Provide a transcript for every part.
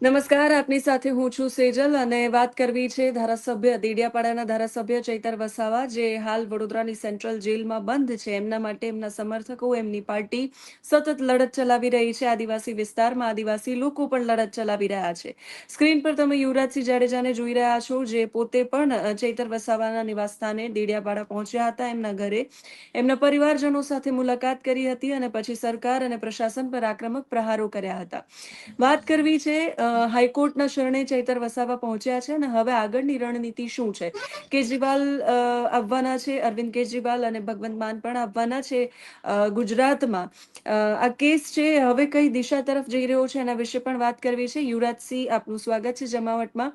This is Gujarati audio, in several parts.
નમસ્કાર, આપની સાથે હું છું સેજલ અને વાત કરવી છે ધારાસભ્ય દેડિયાપાડાના ધારાસભ્ય ચૈતર વસાવા, જે હાલ વડોદરાની સેન્ટ્રલ જેલમાં બંધ છે. એમના માટે એમના સમર્થકો, એમની પાર્ટી સતત લડત ચલાવી રહી છે. આદિવાસી વિસ્તારમાં આદિવાસી લોકો પણ લડત ચલાવી રહ્યા છે. સ્ક્રીન પર તમે યુવરાજસિંહ જાડેજાને જોઈ રહ્યા છો, જે પોતે પણ ચૈતર વસાવાના નિવાસસ્થાને દેડિયાપાડા પહોંચ્યા હતા એમના ઘરે. એમના પરિવારજનો સાથે મુલાકાત કરી હતી અને પછી સરકાર અને પ્રશાસન પર આક્રમક પ્રહારો કર્યા હતા. વાત કરવી છે હાઈકોર્ટના શરણે ચૈતર વસાવા પહોંચ્યા છે અને હવે આગળની રણનીતિ શું છે? કેજરીવાલ આવવાના છે અરવિંદ કેજરીવાલ અને ભગવંત માન પણ આવવાના છે ગુજરાતમાં. આ કેસ છે હવે કઈ દિશા તરફ જઈ રહ્યો છે એના વિશે પણ વાત કરવી છે. યુવરાજસિંહ આપનું સ્વાગત છે જમાવટમાં.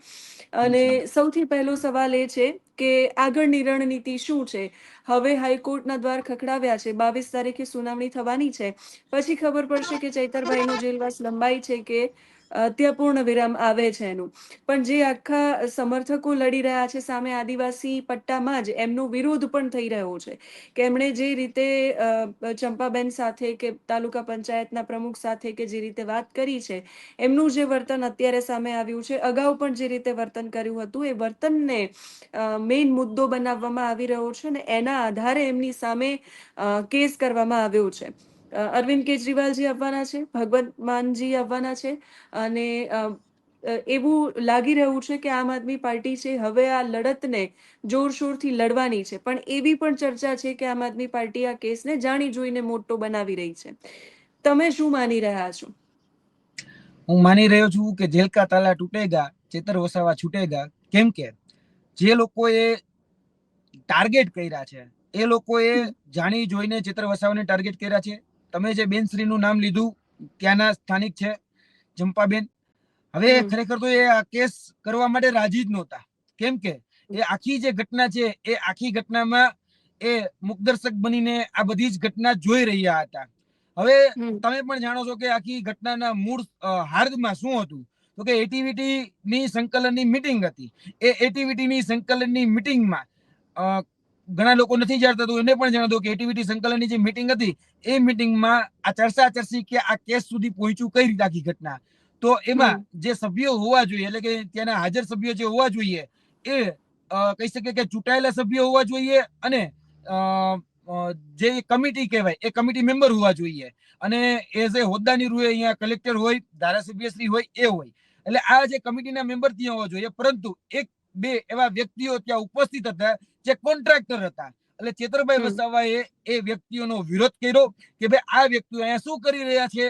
અને સૌથી પહેલો સવાલ એ છે કે આગળની રણનીતિ શું છે? હવે હાઈકોર્ટના દ્વાર ખખડાવ્યા છે. બાવીસ તારીખે સુનાવણી થવાની છે. પછી ખબર પડશે કે ચૈતરભાઈનો જેલવાસ લંબાઈ છે કે ત્યાં પૂર્ણ વિરામ આવે છે એનું. પણ જે આખા સમર્થકો લડી રહ્યા છે સામે આદિવાસી પટ્ટામાં જ એમનો વિરોધ પણ થઈ રહ્યો છે કે એમણે જે રીતે ચંપાબેન સાથે કે તાલુકા પંચાયતના પ્રમુખ સાથે કે જે રીતે વાત કરી છે, એમનું જે વર્તન અત્યારે સામે આવ્યું છે, અગાઉ પણ જે રીતે વર્તન કર્યું હતું, એ વર્તનને મેઇન મુદ્દો બનાવવામાં આવી રહ્યો છે અને એના આધારે એમની સામે કેસ કરવામાં આવ્યો છે. અરવિંદ કેજરીવાલજી આવવાના છે ભગવંત માનજી આવવાના છે અને એવું લાગી રહ્યું છે કે આમ આદમી પાર્ટી છે, હવે આ લડતને જોરશોરથી લડવાની છે. પણ એવી પણ ચર્ચા છે કે આમ આદમી પાર્ટી આ કેસને જાણી જોઈને મોટો બનાવી રહી છે. તમે શું માની રહ્યા છો? હું માની રહ્યો છું કે જેલ કા તાલા તૂટેગા, ચેતર વસાવા છૂટેગા, કેમ કે જે લોકોએ ટાર્ગેટ કર્યા છે, એ લોકોએ જાણી જોઈને ચેતર વસાવાને ટાર્ગેટ કર્યા છે તમે જે બેનશ્રીનું નામ લીધું ત્યાંના સ્થાનિક છે ચંપાબેન. હવે ખરેખર તો એ આ કેસ કરવા માટે રાજી જ નહોતા. કેમ કે એ આખી જે ઘટના છે એ આખી ઘટનામાં એ મુખદર્શક બનીને આ બધી જ ઘટના જોઈ રહ્યા હતા. હવે તમે પણ જાણો છો કે આખી ઘટનાના મૂળ હાર્દમાં શું હતું? તો કે એટીવીટી ની સંકલનની મીટિંગ હતી. એ એટીવીટી ની સંકલનની મીટિંગમાં ઘણા લોકો નથી જાણતા તો એને પણ જણાવ દો કે એટીવીટી સંકલનની જે મીટિંગ હતી એ મીટિંગમાં આ ચર્ચા ચર્ચી કે આ કેસ સુધી પહોંચ્યું કઈ રીતે આખી ઘટના. તો એમાં જે સભ્યો હોવા જોઈએ એટલે કે ત્યાંના હાજર સભ્યો જે હોવા જોઈએ એ કહી શકે કે ચૂંટાયેલા સભ્યો હોવા જોઈએ અને જે કમિટી કહેવાય એ કમિટી મેમ્બર હોવા જોઈએ. અને એ હોદ્દાની રૂએ અહીંયા કલેક્ટર હોય ધારાસભ્ય શ્રી હોય એ હોય. એટલે આ જે કમિટીના મેમ્બર ત્યાં હોવા જોઈએ પરંતુ એક બે એવા વ્યક્તિઓ ત્યાં ઉપસ્થિત હતા જે કોન્ટ્રાક્ટર હતા. એટલે ચેતરભાઈ. વસાવાએ એ વ્યક્તિઓનો વિરોધ કર્યો કે ભાઈ આ વ્યક્તિઓ અહીંયા શું કરી રહ્યા છે?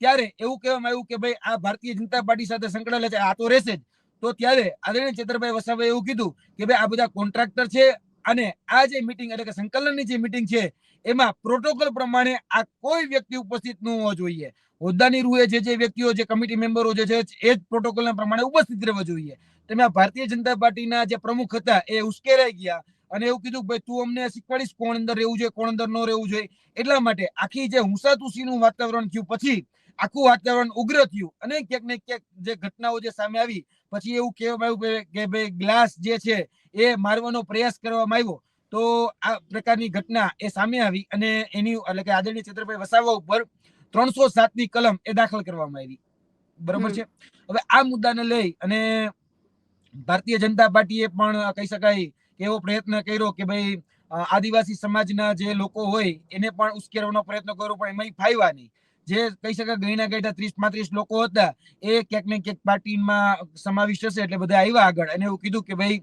ત્યારે એવું કહેવામાં આવ્યું કે ભાઈ આ ભારતીય જનતા પાર્ટી સાથે સંકળાયેલા છે આ તો રહેશે જ. તો ત્યારે આદરણીય ચેતરભાઈ વસાવાએ એવું કીધું કે ભાઈ આ બધા કોન્ટ્રાક્ટર છે અને આ જે મિટિંગ એટલે કે સંકલનની જે મિટિંગ છે એમાં પ્રોટોકોલ પ્રમાણે આ કોઈ વ્યક્તિ ઉપસ્થિત ન હોવો જોઈએ. હોદ્દાની રૂએ જે જે વ્યક્તિઓ જે કમિટી મેમ્બરો જે છે એ જ પ્રોટોકોલના પ્રમાણે ઉપસ્થિત રહેવા જોઈએ. તેમાં ભારતીય જનતા પાર્ટીના જે પ્રમુખ હતા એ ઉશ્કેરાઈ ગયા. અને એવું કીધું ભાઈ તું અમને શીખવાડીશ કોણ અંદર રહેવું જોઈએ કોણ અંદર ન રહેવું જોઈએ. એટલા માટે આખી જે હુંસાતુસીનું વાતાવરણ થયું પછી આખું વાતાવરણ ઉગ્ર થયું અને ક્યાંક ને ક્યાંક જે ઘટનાઓ જે સામે આવી પછી એવું કહેવામાં આવ્યું કે ભાઈ ગ્લાસ જે છે એ મારવાનો પ્રયાસ કરવામાં આવ્યો. તો આ પ્રકારની ઘટના એ સામે આવી અને એની એટલે કે આદરણીય ચંદ્રભાઈ વસાવા ઉપર ત્રણસો સાતની કલમ એ દાખલ કરવામાં આવી. બરોબર છે? હવે આ મુદ્દાને લઈ અને ભારતીય જનતા પાર્ટીએ પણ કહી શકાય એવો પ્રયત્ન કર્યો કે ભાઈ આદિવાસી સમાજના જે લોકો હોય, એને પણ ઉશ્કેરવાનો પ્રયત્ન કર્યો, પણ એમાં ફાયવા નહીં. જે કહી શકાય ગઈના ગઈટા ત્રીસ પાંત્રીસ લોકો હતા, એ ક્યાંક ને ક્યાંક પાર્ટીમાં સમાવિષ્ટ હશે એટલે બધા આવ્યા આગળ. અને એવું કીધું કે ભાઈ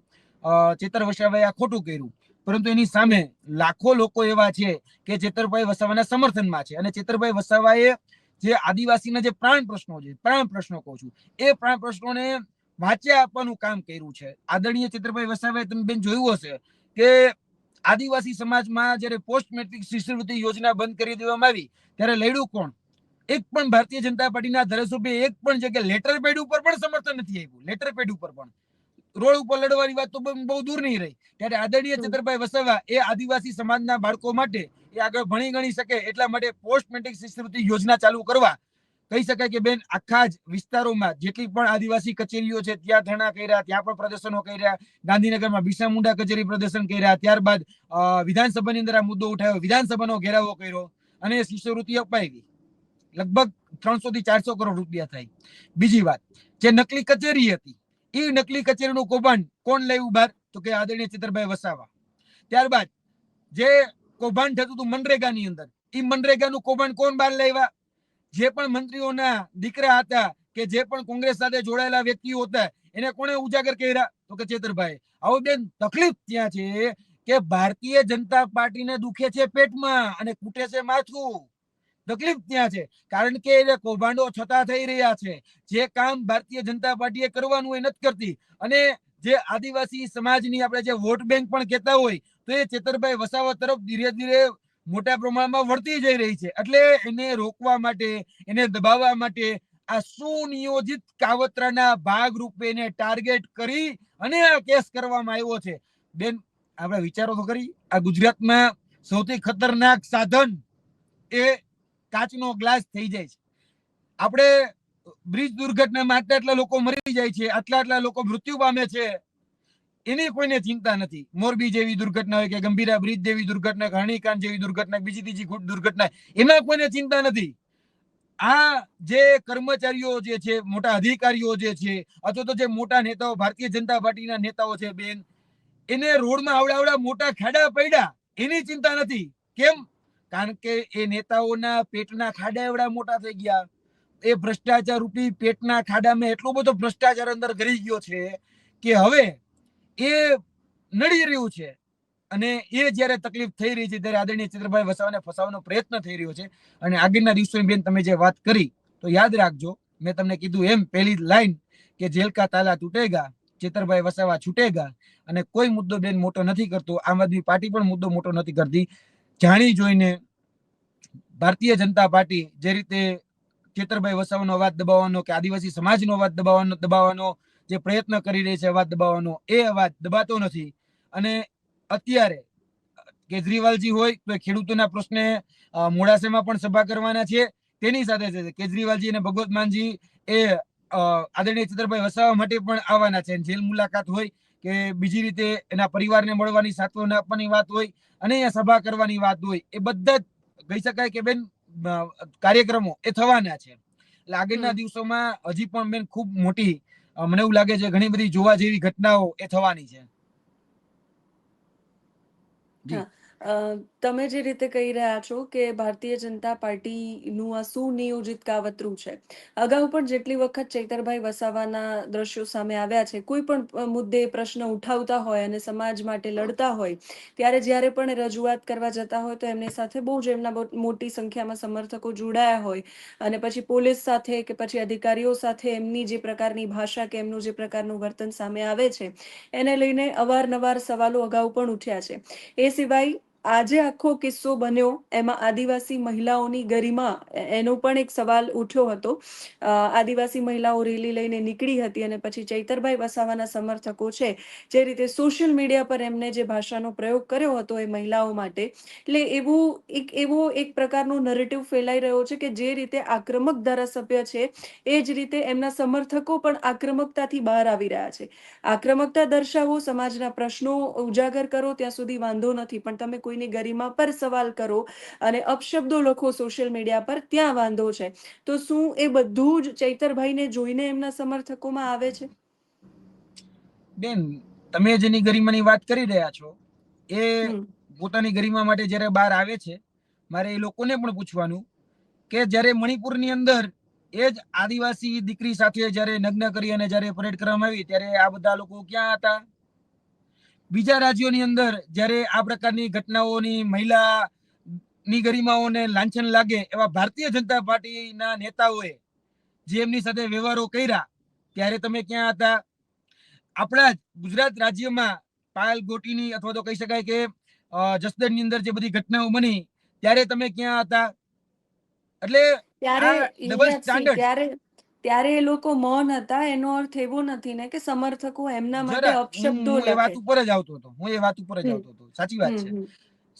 ચેતર વસાવાએ આ ખોટું કર્યું. પરંતુ એની સામે લાખો લોકો એવા છે કે ચેતરભાઈ વસાવાના સમર્થનમાં છે. અને ચેતરભાઈ વસાવાએ જે આદિવાસીના જે પ્રાણ પ્રશ્નો છે, પ્રાણ પ્રશ્નો કહું છું, એ પ્રાણ પ્રશ્નોને વાંચ્યા આપવાનું કામ કર્યું છે. આદરણીય ચિત્રભાઈ વસાવાએ તમે બેન જોયું હશે કે આદિવાસી સમાજમાં જ્યારે પોસ્ટ મેટ્રિક શિષ્યવૃત્તિ યોજના બંધ કરી દેવામાં આવી ત્યારે લડ્યું કોણ? એક પણ ભારતીય જનતા પાર્ટીના ધારાસભ્ય એક પણ જગ્યાએ લેટર પેડ ઉપર પણ સમર્થન નથી આવ્યું લેટર પેડ ઉપર પણ. રોડ ઉપર લડવાની વાત તો બહુ દૂર નહીં રહી. ત્યારે આદરણીય ચંદ્રભાઈ વસાવા એ આદિવાસી સમાજના બાળકો માટે એ આગળ ભણી ગણી શકે એટલા માટે પોસ્ટ મેટ્રિક શિષ્યવૃત્તિ યોજના ચાલુ કરવા કહી શકાય કે બેન, આખા જ વિસ્તારોમાં જેટલી પણ આદિવાસી કચેરીઓ છે, ત્યાં ધરણા કર્યા, ત્યાં પણ પ્રદર્શનો કર્યા, ગાંધીનગરમાં બિરસા મુંડા કચેરી પ્રદર્શન કર્યા, ત્યારબાદ વિધાનસભાની અંદર આ મુદ્દો ઉઠાવ્યો, વિધાનસભાનો ઘેરાવો કર્યો અને શિષ્યવૃત્તિ અપાવી. લગભગ ત્રણસો થી ચારસો કરોડ રૂપિયા થાય. બીજી વાત, જે નકલી કચેરી હતી એ નકલી કચેરીનું કૌભાંડ કોણ લાવ્યું બહાર? તો કે આદરણીય ચિત્રભાઈ વસાવા. ત્યારબાદ, જે કૌભાંડ થતું હતું મનરેગાની અંદર એ મનરેગાનું કૌભાંડ કોણ બહાર લાવ્યા? જે પણ મંત્રીઓના દીકરા હતા કે જે પણ કોંગ્રેસ સાથે જોડાયેલા વ્યક્તિઓ હતા, એને કોણે ઉજાગર કર્યા? તો કે ચેતરભાઈ, આવો બેન, તકલીફ ત્યાં છે કે ભારતીય જનતા પાર્ટીને દુખે છે પેટમાં અને કૂટે છે માથું. તકલીફ ત્યાં છે. કારણ કે એ કૌભાંડો છતાં થઈ રહ્યા છે. જે કામ ભારતીય જનતા પાર્ટીએ કરવાનું એ નથી કરતી. અને જે આદિવાસી સમાજની આપણે જે વોટ બેંક પણ કહેતા હોય, તો એ ચેતરભાઈ વસાવા તરફ ધીરે ધીરે મોટા પ્રમાણમાં વળતી જઈ રહી છે. એટલે એને રોકવા માટે, એને દબાવવા માટે આ સુનિયોજિત કાવતરાના ભાગ રૂપે એને ટાર્ગેટ કરી અને આ કેસ કરવામાં આવ્યો છે. બેન, આપણે વિચારો તો કરી. આ ગુજરાતમાં સૌથી ખતરનાક સાધન એ કાચનો ગ્લાસ થઈ જાય છે. આપણે બ્રિજ દુર્ઘટનામાં આટલા આટલા લોકો મરી જાય છે, આટલા આટલા લોકો મૃત્યુ પામે છે. એની કોઈને ચિંતા નથી. મોરબી જેવી દુર્ઘટના હોય કે ગંભીરા બ્રિજ જેવી દુર્ઘટના કે જેવી દુર્ઘટના બીજી ત્રીજી દુર્ઘટના, એમાં કોઈને ચિંતા નથી. આ જે કર્મચારીઓ જે છે, મોટા અધિકારીઓ જે છે, અથવા તો જે મોટા નેતાઓ, ભારતીય જનતા પાર્ટીના નેતાઓ છે, બેન, એને રોડમાં આવડા આવડા મોટા ખાડા પડ્યા. એની ચિંતા નથી. કેમ? કારણ કે એ નેતાઓના પેટના ખાડા એવડા મોટા થઈ ગયા. એ ભ્રષ્ટાચાર રૂપી પેટના ખાડામાં એટલો બધો ભ્રષ્ટાચાર અંદર કરી ગયો છે કે હવે એ નડી રહ્યું છે. અને એ જ્યારે તકલીફ થઈ રહી છે, ત્યારે આદરણીય ચિત્રભાઈ વસાવાને ફસાવવાનો પ્રયત્ન થઈ રહ્યો છે. અને આગળના દિવસોની બેન તમે જે વાત કરી, તો યાદ રાખજો, મેં તમને કીધું એમ પહેલી લાઈન કે ઝેલકા તાલા તૂટેગા, ચેતરભાઈ વસાવા છૂટેગા. અને કોઈ મુદ્દો બેન મોટો નથી કરતો, આમ આદમી પાર્ટી પણ મુદ્દો મોટો નથી કરતી. જાણી જોઈને ભારતીય જનતા પાર્ટી જે રીતે ચેતરભાઈ વસાવાનો અવાજ દબાવવાનો કે આદિવાસી સમાજનો અવાજ દબાવવાનો દબાવવાનો જે પ્રયત્ન કરી રહી છે અવાજ દબાવવાનો એ અવાજ દબાતો નથી. અને અત્યારે કેજરીવાલજી હોય તો ખેડૂતોના પ્રશ્ને મોડાસામાં પણ સભા કરવાના છે. તેની સાથે કેજરીવાલજી અને ભગવત માનજી એ આદરણીય ચંદ્રભાઈ વસાવા માટે પણ આવવાના છે. જેલ મુલાકાત હોય કે બીજી રીતે એના પરિવારને મળવાની સાંત્વના આપવાની વાત હોય અને અહીંયા સભા કરવાની વાત હોય એ બધા જ કહી શકાય કે બેન કાર્યક્રમો એ થવાના છે. એટલે આગળના દિવસોમાં હજી પણ બેન ખૂબ મોટી મને એવું લાગે છે ઘણી બધી જોવા જેવી ઘટનાઓ એ થવાની છે. તમે જે રીતે કહી રહ્યા છો કે ભારતીય જનતા પાર્ટીનું આ સુનિયોજિત કાવતરું છે, અગાઉ પણ જેટલી વખત ચૈતરભાઈ વસાવાના દ્રશ્યો સામે આવ્યા છે, કોઈ પણ મુદ્દે પ્રશ્ન ઉઠાવતા હોય અને સમાજ માટે લડતા હોય, ત્યારે જ્યારે પણ રજૂઆત કરવા જતા હોય તો એમની સાથે બહુ જ એમના મોટી સંખ્યામાં સમર્થકો જોડાયા હોય અને પછી પોલીસ સાથે કે પછી અધિકારીઓ સાથે એમની જે પ્રકારની ભાષા કે એમનું જે પ્રકારનું વર્તન સામે આવે છે, એને લઈને અવારનવાર સવાલો અગાઉ પણ ઉઠ્યા છે. એ સિવાય આજે આખો કિસ્સો બન્યો. એમાં આદિવાસી મહિલાઓની ગરિમા એનો પણ એક સવાલ ઉઠ્યો હતો. આદિવાસી મહિલાઓ રેલી લઈને નીકળી હતી અને પછી ચૈતરભાઈ વસાવાના સમર્થકો છે, જે રીતે સોશિયલ મીડિયા પર એમને જે ભાષાનો પ્રયોગ કર્યો હતો એ મહિલાઓ માટે. એટલે એવું એક, એવો એક પ્રકારનો નરેટિવ ફેલાઈ રહ્યો છે કે જે રીતે આક્રમક ધારાસભ્ય છે, એ જ રીતે એમના સમર્થકો પણ આક્રમકતાથી બહાર આવી રહ્યા છે. આક્રમકતા દર્શાવો, સમાજના પ્રશ્નો ઉજાગર કરો, ત્યાં સુધી વાંધો નથી. પણ તમે કોઈની ગરિમા પર સવાલ કરો અને અપશબ્દો લખો સોશિયલ મીડિયા પર ત્યાં વાંધો છે. તો શું એ બધું જ ચૈતરભાઈને જોઈને એમના સમર્થકોમાં આવે છે? બેન તમે જેની ગરિમાની વાત કરી રહ્યા છો એ પોતાની ગરિમા માટે જ્યારે બહાર આવે છે મારે એ લોકોને પણ પૂછવાનું કે જ્યારે મણિપુરની અંદર એ જ આદિવાસી દીકરી સાથે જ્યારે નગ્ન કરી અને જ્યારે પરેડ કરવામાં આવી ત્યારે આ બધા લોકો ક્યાં હતા? બીજા રાજ્યોની અંદર જ્યારે આ પ્રકારની ઘટનાઓની મહિલા ની ગરિમાઓને લાંછન લાગે એવા ભારતીય જનતા પાર્ટીના નેતાઓએ જે એમની સાથે વ્યવહારો કર્યા ત્યારે તમે ક્યાં હતા આપણા ગુજરાત રાજ્યમાં પાયલ ગોટીની અથવા તો કહી શકાય કે જસદણની અંદર જે બધી ઘટનાઓ બની ત્યારે તમે ક્યાં હતા એટલે યુવરાજસિંહ, standard. ત્યારે એ લોકો મૌન હતા એનો અર્થ એવો નથી ને કે સમર્થકો એમના માટે અપશબ્દો લખે. વાત ઉપર જ આવતો હતો હું એ વાત ઉપર જ આવતો હતો. સાચી વાત છે.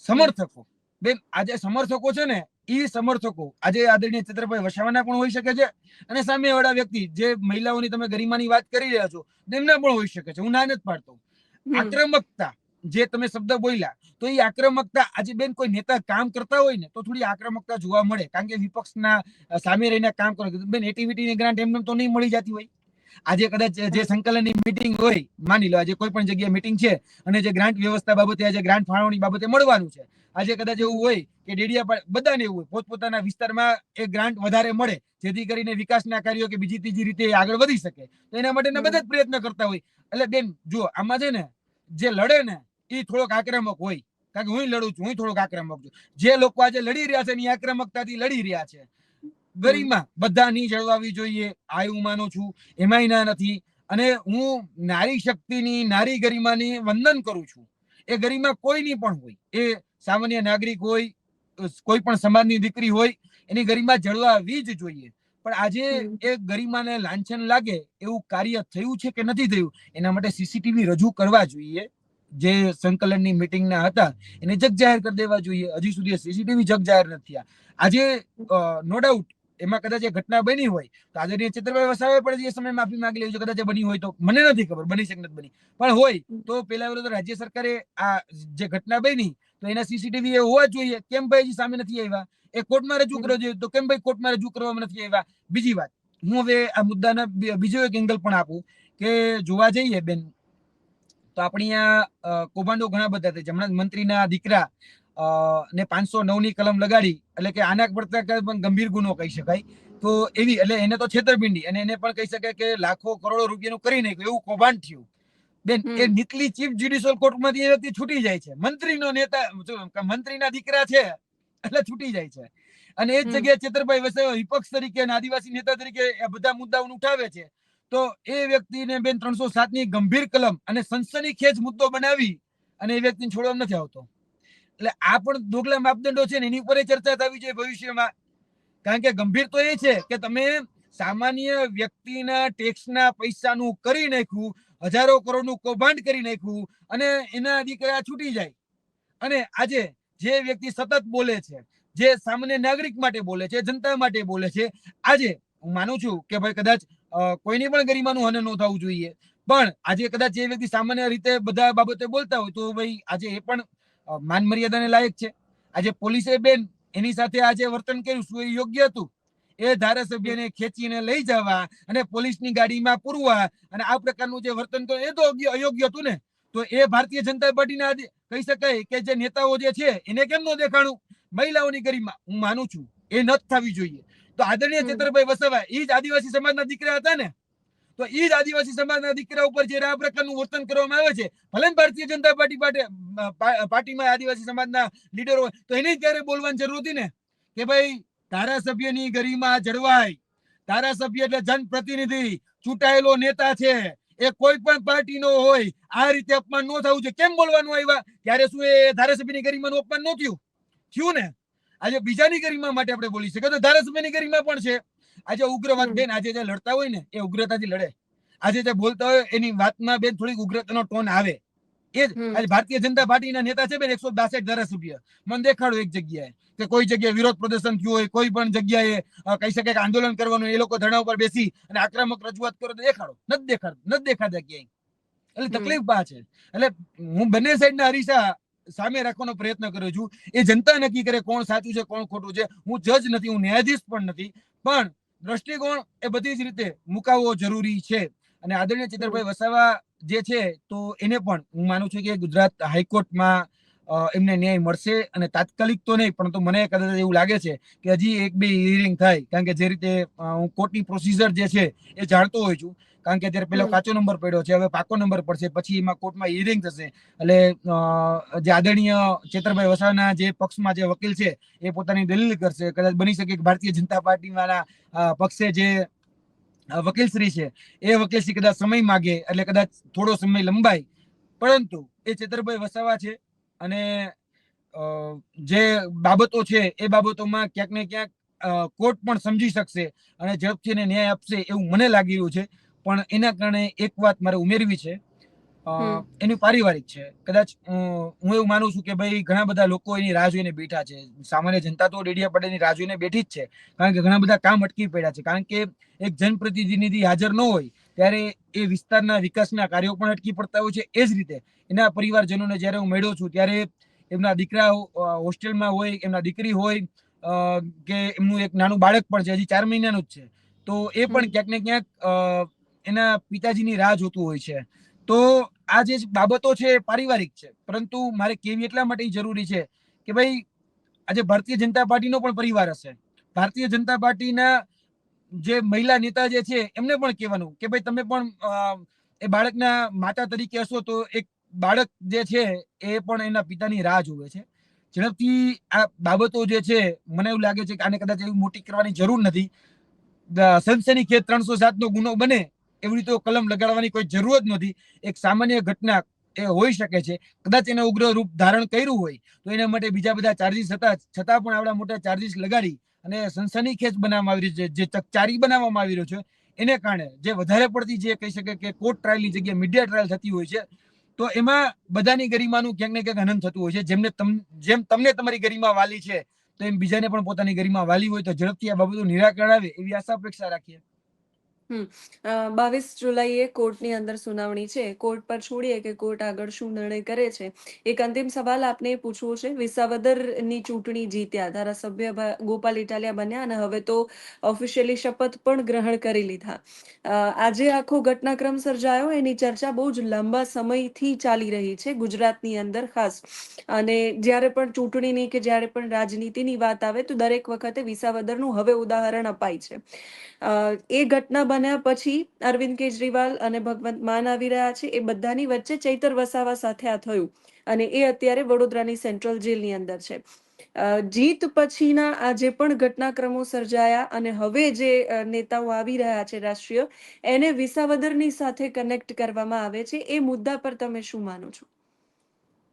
સમર્થકો. બેન આજે સમર્થકો છે ને એ સમર્થકો. આજે આદરણીય ચંદ્રભાઈ વસાવાના પણ હોઈ શકે છે અને સામેવાળા વ્યક્તિ જે મહિલાઓની તમે ગરિમાની વાત કરી રહ્યા છો એમના પણ હોઈ શકે છે. હું ના નથી પાડતો. આક્રમકતા. જે તમે શબ્દ બોલ્યા તો એ આક્રમકતા આજે બેન કોઈ નેતા કામ કરતા હોય ને તો થોડી આક્રમકતા જોવા મળે. કારણ કે વિપક્ષના સામે રહીને કામ કરો. બેન એટીવીટીની ગ્રાન્ટ એમને તો નહીં મળી જતી હોય. આજે કદાચ જે સંકલનની મીટિંગ હોય માની લો આજે કોઈ પણ જગ્યાએ મિટિંગ છે અને જે ગ્રાન્ટ વ્યવસ્થા બાબતે આજે ગ્રાન્ટ ફાળવણી બાબતે મળવાનું છે. આજે કદાચ એવું હોય કે ડેડિયા બધાને એવું હોય પોતપોતાના વિસ્તારમાં એ ગ્રાન્ટ વધારે મળે જેથી કરીને વિકાસના કાર્યો કે બીજી ત્રીજી રીતે આગળ વધી શકે. તો એના માટેના બધા જ પ્રયત્ન કરતા હોય. એટલે બેન જો આમાં છે ને જે લડે ને એ થોડોક આક્રમક હોય. કારણ કે હું લડું છું હું થોડોક આક્રમક છું. જે લોકો આજે લડી રહ્યા છે એની આક્રમકતાથી લડી રહ્યા છે. ગરિમા બધાની જળવાવી જોઈએ. આ હું માનું છું. એમાંય ના નથી. અને હું નારી શક્તિની નારી ગરિમાની વંદન કરું છું. એ ગરિમા કોઈની પણ હોય. એ સામાન્ય નાગરિક હોય કોઈ પણ સમાજની દીકરી હોય એની ગરિમા જળવાવી જ જોઈએ. પણ આજે એ ગરિમાને લાંછન લાગે એવું કાર્ય થયું છે કે નથી થયું? એના માટે સીસીટીવી રજૂ કરવા જોઈએ. જે સંકલનની મિટિંગના હતા, એને જગ જાહેર કરી દેવા જોઈએ. હજી સુધી સીસીટીવી જગ જાહેર નથી આજે નો ડાઉટ એમાં કદાચ એ ઘટના બની હોય, તો આદરણીય ચિત્રભાઈ વસાવે પણ એ સમય માફી માંગી લેવી કદાચ બની હોય તો મને નથી ખબર, બની શકે નથી બની. પણ હોય, તો પેલા વિરુદ્ધ રાજ્ય સરકારે આ જે ઘટના બની, તો એના સીસીટીવી એ હોવા જોઈએ. કેમ ભાઈ સામે નથી આવ્યા? એ કોર્ટમાં રજૂ. કરવો જોઈએ તો કેમ ભાઈ કોર્ટમાં રજૂ કરવામાં નથી આવ્યા? બીજી વાત, હું હવે આ મુદ્દાના બીજો એક એંગલ પણ આપું કે જોવા જઈએ બેન તો આપણી અહીંયા કૌભાંડો ઘણા બધા છે. હમણાં મંત્રીના દીકરા ને પાંચસો નવની કલમ લગાડી એટલે કે આના પડતા પણ ગંભીર ગુનો કહી શકાય. તો એવી એટલે એને તો છેતરપિંડી અને એને પણ કહી શકાય કે લાખો કરોડો રૂપિયાનું કરી નાખ્યું એવું કૌભાંડ થયું. બેન. એ નીચલી ચીફ જ્યુડિશિયલ કોર્ટમાંથી એ વ્યક્તિ છૂટી જાય છે. મંત્રીનો નેતા મંત્રીના દીકરા છે એટલે છૂટી જાય છે. અને એ જ. જગ્યાએ ચેતરભાઈ વસાવા વિપક્ષ તરીકે અને આદિવાસી નેતા તરીકે આ બધા મુદ્દાઓને ઉઠાવે છે. તો એ વ્યક્તિને બેન ત્રણસો ની ગંભીર કલમ અને સનસનીખેજ મુદ્દો બનાવી અને એ વ્યક્તિને છોડવામાં નથી આવતો. એટલે આ પણ દોગલા માપદંડો છે ને એની ઉપર ચર્ચા થવી જોઈએ ભવિષ્યમાં. કારણ કે ગંભીર તો એ છે કે તમે સામાન્ય વ્યક્તિના ટેક્સના પૈસાનું કરી નાખ્યું, હજારો કરોડનું કૌભાંડ કરી નાખ્યું અને એના દીકરા છૂટી જાય. અને આજે જે વ્યક્તિ સતત બોલે છે, જે સામાન્ય નાગરિક માટે બોલે છે, જનતા માટે બોલે છે, આજે હું માનું છું કે ભાઈ કદાચ કોઈની પણ ગરિમાનું હનન ન થવું જોઈએ. પણ આજે કદાચ જે વ્યક્તિ સામાન્ય રીતે બધા બાબતે બોલતા હોય તો ભાઈ આજે એ પણ માન મર્યાદાને લાયક છે. આજે પોલીસે બેન એની સાથે આજે વર્તન કર્યું શું એ યોગ્ય હતું? એ ધારાસભ્યને ખેંચીને લઈ જવા અને પોલીસની ગાડીમાં પૂરવા અને આ પ્રકારનું જે વર્તન કર્યું એ તો અયોગ્ય- હતું ને? તો એ ભારતીય જનતા પાર્ટીના કહી શકાય કે જે નેતાઓ જે છે એને કેમ નો દેખાણું? મહિલાઓની ગરિમા, હું માનું છું એ ન થવી જોઈએ. તો આદરણીય ચેતરભાઈ વસાવા એ જ આદિવાસી સમાજના દીકરા હતા ને? તો એ જ આદિવાસી સમાજના દીકરા ઉપર જે આ પ્રકારનું વર્તન કરવામાં આવે છે ભલે ભારતીય જનતા પાર્ટી પાર્ટીમાં આદિવાસી સમાજના લીડર હોય તો એને ત્યારે બોલવાની જરૂર હતી ને? કે ભાઈ ધારાસભ્યની ગરિમા જળવાય. ધારાસભ્ય એટલે જનપ્રતિનિધિ ચૂંટાયેલો નેતા છે. એ કોઈ પણ પાર્ટીનો હોય આ રીતે અપમાન ન થવું જોઈએ. કેમ બોલવાનું આવ્યા? ત્યારે શું એ ધારાસભ્યની ગરિમાનું અપમાન ન થયું? થયું ને? આજે બીજાની ગરિમા માટે આપણે બોલી શકીએ. તો ધારાસભ્યની ગરિમા પણ છે. આજે ઉગ્રવાદ બેન આજે જે લડતા હોય ને એ ઉગ્રતાથી લડે. આજે જે બોલતા હોય એની વાતમાં બેન થોડીક ઉગ્રતાનો ટોન આવે. એ જ. આજે ભારતીય જનતા પાર્ટીના નેતા છે બેન એકસો બાસઠ ધારાસભ્ય. મને દેખાડો એક જગ્યાએ. કે કોઈ જગ્યાએ વિરોધ પ્રદર્શન થયું હોય કોઈ પણ જગ્યાએ કહી શકાય કે આંદોલન કરવાનું એ લોકો ધરણા ઉપર બેસી અને આક્રમક રજૂઆત કરો તો દેખાડો. નથી દેખાડ નથી દેખાતા ક્યાંય. એટલે તકલીફ આ છે. એટલે હું બંને સાઈડના અરીસા સામે રાખવાનો પ્રયત્ન કરું છું. એ જનતા નક્કી કરે કોણ સાચું છે કોણ ખોટું છે. હું જજ નથી હું ન્યાયાધીશ પણ નથી. પણ દ્રષ્ટિકોણ એ બધી જ રીતે મુકાવવો જરૂરી છે. અને આદરણીય ચિત્રભાઈ વસાવા જે છે તો એને પણ હું માનું છું કે ગુજરાત હાઈકોર્ટમાં એમને ન્યાય મળશે અને તાત્કાલિક તો નહીં પરંતુ મને કદાચ એવું લાગે છે કે હજી એક બે હિયરિંગ થાય. કારણ કે જે રીતે હું કોર્ટની પ્રોસિજર જે છે એ જાણતો હોઉં છું. કારણ કે અત્યારે પેલો. કાચો નંબર પડ્યો છે હવે પાકો નંબર પડશે પછી એમાં કોર્ટમાં હિયરિંગ થશે. એટલે જે આદરણીય ચેતરભાઈ વસાવાના જે પક્ષમાં જે વકીલ છે એ પોતાની દલીલ કરશે. કદાચ બની શકે કે ભારતીય જનતા પાર્ટીવાળા પક્ષે જે વકીલશ્રી છે એ વકીલશ્રી કદાચ સમય માગે એટલે કદાચ થોડો સમય લંબાય. પરંતુ એ ચેતરભાઈ વસાવા છે અને જે બાબતો છે એ બાબતોમાં ક્યાંક ને ક્યાંક કોર્ટ પણ સમજી શકશે અને ઝડપથી ન્યાય આપશે એવું મને લાગી રહ્યું છે. પણ એના કારણે એક વાત મારે ઉમેરવી છે. એનું પારિવારિક છે. કદાચ હું એવું માનું છું કે ભાઈ ઘણા બધા લોકો એની રાહ જોઈને બેઠા છે. સામાન્ય જનતા તો ડેડિયા પટેલની રાહ જોઈને બેઠી જ છે. કારણ કે ઘણા બધા કામ અટકી પડ્યા છે. કારણ કે એક જનપ્રતિનિધિ હાજર ન હોય ત્યારે એ વિસ્તારના વિકાસના કાર્યો પણ અટકી પડતા હોય છે. એ જ રીતે એના પરિવારજનોને જ્યારે હું મેળ્યો છું ત્યારે એમના દીકરા હોસ્ટેલમાં હોય એમના દીકરી હોય કે એમનું એક નાનું બાળક પણ છે હજી ચાર મહિનાનું જ છે. તો એ પણ. ક્યાંક ને ક્યાંક એના પિતાજીની રાહ જોતું હોય છે. તો આ જે બાબતો છે પારિવારિક છે. પરંતુ મારે કેવી એટલા માટે જરૂરી છે કે ભાઈ, આજે ભારતીય જનતા પાર્ટીનો પણ પરિવાર હશે. ભારતીય જનતા પાર્ટીના જે મહિલા નેતા જે છે, એમને પણ કહેવાનું કે ભાઈ, તમે પણ એ બાળકના માતા તરીકે હશો તો એક બાળક જે છે એ પણ એના પિતાની રાહ જોવે છે. ઝડપથી આ બાબતો જે છે, મને એવું લાગે છે કે આને કદાચ એવી મોટી કરવાની જરૂર નથી. સનસની ખેત ત્રણસો સાત નો ગુનો બને એવી રીતે કલમ લગાડવાની કોઈ જરૂર જ નથી. એક સામાન્ય ઘટના એ હોઈ શકે છે. કદાચ એને ઉગ્ર રૂપ ધારણ કર્યું હોય, તો એના માટે બીજા બધા ચાર્જીસ હતા. છતાં પણ આવડા મોટા ચાર્જીસ લગાડી અને સનસની ખેંચ બનાવવામાં આવી રહી છે. જે ચકચારી બનાવવામાં આવી રહ્યો છે, એને કારણે જે વધારે પડતી જે કહી શકે કે કોર્ટ ટ્રાયલની જગ્યાએ મીડિયા ટ્રાયલ થતી હોય છે, તો એમાં બધાની ગરિમાનું ક્યાંક ને ક્યાંક હનન થતું હોય છે. જેમને જેમ તમને તમારી ગરિમા વાલી છે, તો એમ બીજાને પણ પોતાની ગરિમા વાલી હોય તો ઝડપથી આ બાબતો નિરાકરણ આવે એવી આશા અપેક્ષા રાખીએ. બાવીસ જુલાઈએ કોર્ટની અંદર સુનાવણી છે. કોર્ટ પર છોડીએ કે કોર્ટ આગળ શું નિર્ણય કરે છે? એક અંતિમ સવાલ આપને પૂછવો છે. વિસાવદરની ચૂંટણી જીત્યા, ધારાસભ્ય ગોપાલ ઇટાલિયા બન્યા અને હવે તો ઓફિશિયલી શપથ પણ ગ્રહણ કરી લીધા. આજે આખો ઘટનાક્રમ સર્જાયો. એની ચર્ચા બહુ જ લાંબા સમયથી ચાલી રહી છે ગુજરાતની અંદર ખાસ. અને જ્યારે પણ ચૂંટણીની કે જ્યારે પણ રાજનીતિની વાત આવે તો દરેક વખતે વિસાવદરનું હવે ઉદાહરણ અપાય છે. એ ઘટના બન્યા પછી અરવિંદ કેજરીવાલ અને ભગવંત માન આવી રહ્યા છે. એ બધાની વચ્ચે ચૈતર વસાવા સાથે આ થયું અને એ અત્યારે વડોદરાની સેન્ટ્રલ જેલની અંદર છે. જીત પછીના આ જે પણ ઘટનાક્રમો સર્જાયા અને હવે જે નેતાઓ આવી રહ્યા છે રાષ્ટ્રીય એને વિસાવદરની સાથે કનેક્ટ કરવામાં આવે છે. એ મુદ્દા પર તમે શું માનો છો?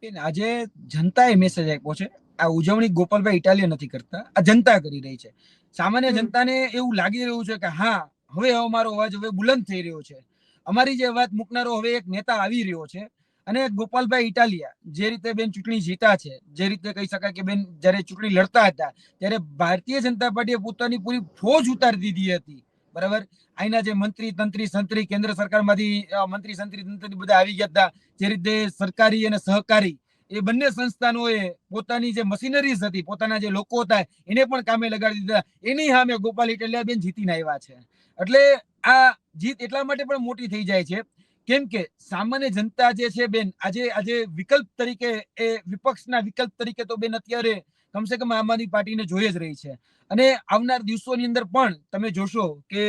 આજે જનતાએ મેસેજ આપ્યો છે. આ ઉજવણી ગોપાલભાઈ ઇટાલિયન નથી કરતા. આ જનતા કરી રહી છે. સામાન્ય જનતાને એવું લાગી રહ્યું છે કે હા હવે અમારો અવાજ હવે બુલંદ થઈ રહ્યો છે. અમારી જે વાત મૂકનારો હવે એક નેતા આવી રહ્યો છે અને ગોપાલભાઈ ઇટાલિયા, જે રીતે બેન ચૂંટણી જીતા છે, જે રીતે કહી શકાય કે બેન જ્યારે ચૂંટણી લડતા હતા, ત્યારે ભારતીય જનતા પાર્ટીએ પોતાની પૂરી ફોજ ઉતારી દીધી હતી. બરાબર? અહીંના જે મંત્રી, તંત્રી, સંત્રી, કેન્દ્ર સરકારમાંથી મંત્રી, સંત્રી, તંત્રી બધા આવી ગયા હતા. જે રીતે સરકારી અને સહકારી એ બંને સંસ્થાનોએ પોતાની જે મશીનરીઝ હતી, પોતાના જે લોકો હતા, એને પણ કામે લગાડી દીધા. એની સામે ગોપાલ ઇટલિયાબેન જીતીને આવ્યા છે. એટલે આ જીત એટલા માટે પણ મોટી થઈ જાય છે. કેમ કે સામાન્ય જનતા જે છે બેન, આજે આજે વિકલ્પ તરીકે એ વિપક્ષના વિકલ્પ તરીકે તો બેન અત્યારે કમસે કમ આમ આદમી પાર્ટીને જોઈ જ રહી છે. અને આવનાર દિવસોની અંદર પણ તમે જોશો કે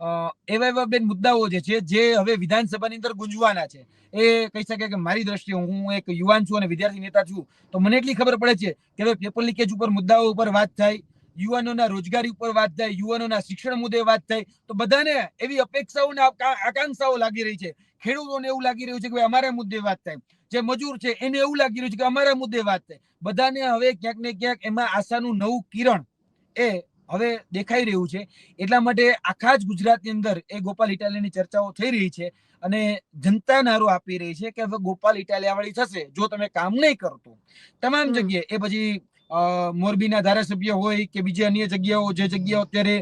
એવા એવા બેન મુદ્દાઓ જે છે જે હવે વિધાનસભાની અંદર ગુંજવાના છે. એ કહી શકે કે મારી દ્રષ્ટિએ હું એક યુવાન છું અને વિદ્યાર્થી નેતા છું. તો મને એટલી ખબર પડે છે કે હવે પેપર લીકેજ ઉપર મુદ્દાઓ ઉપર વાત થાય, યુવાનોના રોજગારી ઉપર વાત થાય, યુવાનોના શિક્ષણ મુદ્દે વાત થાય, તો બધાને એવી અપેક્ષાઓ ને આકાંક્ષાઓ લાગી રહી છે. ખેડૂતોને એવું લાગી રહ્યું છે કે અમારા મુદ્દે વાત થાય. જે મજૂર છે એને એવું લાગી રહ્યું છે કે અમારા મુદ્દે વાત થાય. બધાને હવે ક્યાંક ને ક્યાંક એમાં આશાનું નવું કિરણ એ હવે દેખાઈ રહ્યું છે. એટલા માટે આખા જ ગુજરાતની અંદર એ ગોપાલ ઇટાલિયાની ચર્ચાઓ થઈ રહી છે અને જનતા નારો આપી રહી છે કે હવે ગોપાલ ઇટાલિયા વાળી થશે. જો તમે કામ નહીં કરતો. તમામ જગ્યાએ એ પછી મોરબીના ધારાસભ્ય હોય કે બીજી અન્ય જગ્યાઓ જે જગ્યાઓ અત્યારે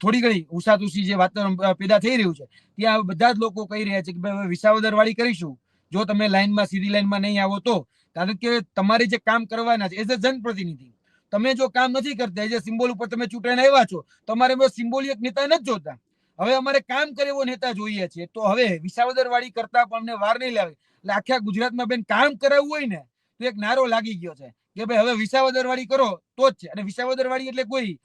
થોડી ઘણી ઉસાતુસી જે વાતાવરણ પેદા થઈ રહ્યું છે ત્યાં બધા જ લોકો કહી રહ્યા છે કે ભાઈ હવે વિસાવદર વાળી કરીશું. જો તમે લાઈનમાં સીધી લાઈનમાં નહીં આવો તો કારણ કે તમારે જે કામ કરવાના છે એઝ અ જનપ્રતિનિધિ. તમે જો કામ નથી કરતા જે સિમ્બોલ ઉપર તમે ચૂંટાઈને આવ્યા છો તમારે સિમ્બોલિક નેતા નથી જોતા. હવે અમારે કામ કરે એવો નેતા જોઈએ છે. તો હવે વિસાવદર વાળી કરતા પણ અમને વાર નહીં લાવે એટલે આખા ગુજરાતમાં બેન કામ કરાવવું હોય ને તો એક નારો લાગી ગયો છે. કે ભાઈ હવે વિસાવદર વાળી કરો તો જ છે. અને વિસાવદર વાળી એટલે કોઈ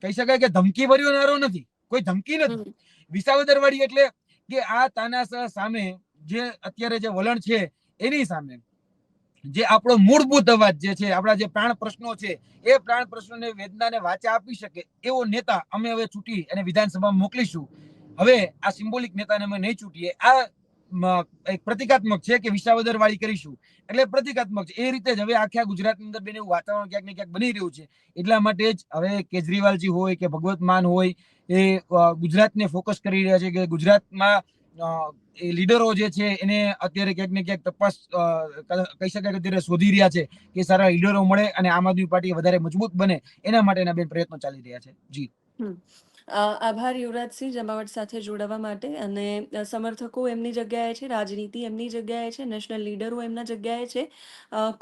કહી શકાય કે ધમકી ભર્યો નારો નથી. કોઈ ધમકી નથી. વિસાવદર વાળી એટલે કે આ તાનાશાહ સામે જે અત્યારે જે વલણ છે એની સામે. જે આપણો મૂળભૂત અવાજ જે છે, આપણા જે પ્રાણ પ્રશ્નો છે, એ પ્રાણ પ્રશ્નોને વેદનાને વાચા આપી શકે એવો નેતા અમે હવે ચૂંટી અને વિધાનસભામાં મોકલીશું. હવે આ સિમ્બોલિક નેતાને અમે નહીં ચૂંટીએ. આ એક પ્રતિકાત્મક છે કે વિસાવદર વાળી કરીશું. એટલે પ્રતિકાત્મક છે. એ રીતે જ હવે આખા ગુજરાતની અંદર બેન વાતાવરણ ક્યાંક ને ક્યાંક બની રહ્યું છે. એટલા માટે જ હવે કેજરીવાલજી હોય કે ભગવત માન હોય એ ગુજરાતને ફોકસ કરી રહ્યા છે કે ગુજરાતમાં એ લીડરો જે છે એને અત્યારે ક્યાંક ને ક્યાંક તપાસ કહી શકાય અત્યારે શોધી રહ્યા છે કે સારા લીડરો મળે અને આમ આદમી પાર્ટી વધારે મજબૂત બને એના માટેના બે પ્રયત્નો ચાલી રહ્યા છે. જી. આભાર યુવરાજસિંહ જમાવટ સાથે જોડાવા માટે અને સમર્થકો એમની જગ્યાએ છે, રાજનીતિ એમની જગ્યાએ છે, નેશનલ લીડરો એમના જગ્યાએ છે.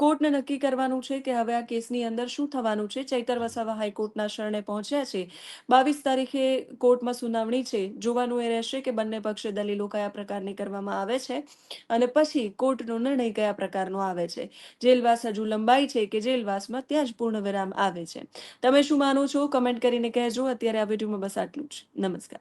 કોર્ટને નક્કી કરવાનું છે કે હવે આ કેસની અંદર શું થવાનું છે? ચૈતર વસાવા હાઈકોર્ટના શરણે પહોંચ્યા છે. બાવીસ તારીખે કોર્ટમાં સુનાવણી છે. જોવાનું એ રહેશે કે બંને પક્ષે દલીલો કયા પ્રકારની કરવામાં આવે છે અને પછી કોર્ટનો નિર્ણય કયા પ્રકારનો આવે છે. જેલવાસ હજુ લંબાઈ છે કે જેલવાસમાં ત્યાં જ પૂર્ણ વિરામ આવે છે. તમે શું માનો છો? કમેન્ટ કરીને કહેજો. અત્યારે આ વિડીયોમાં બસ જ નમસ્કાર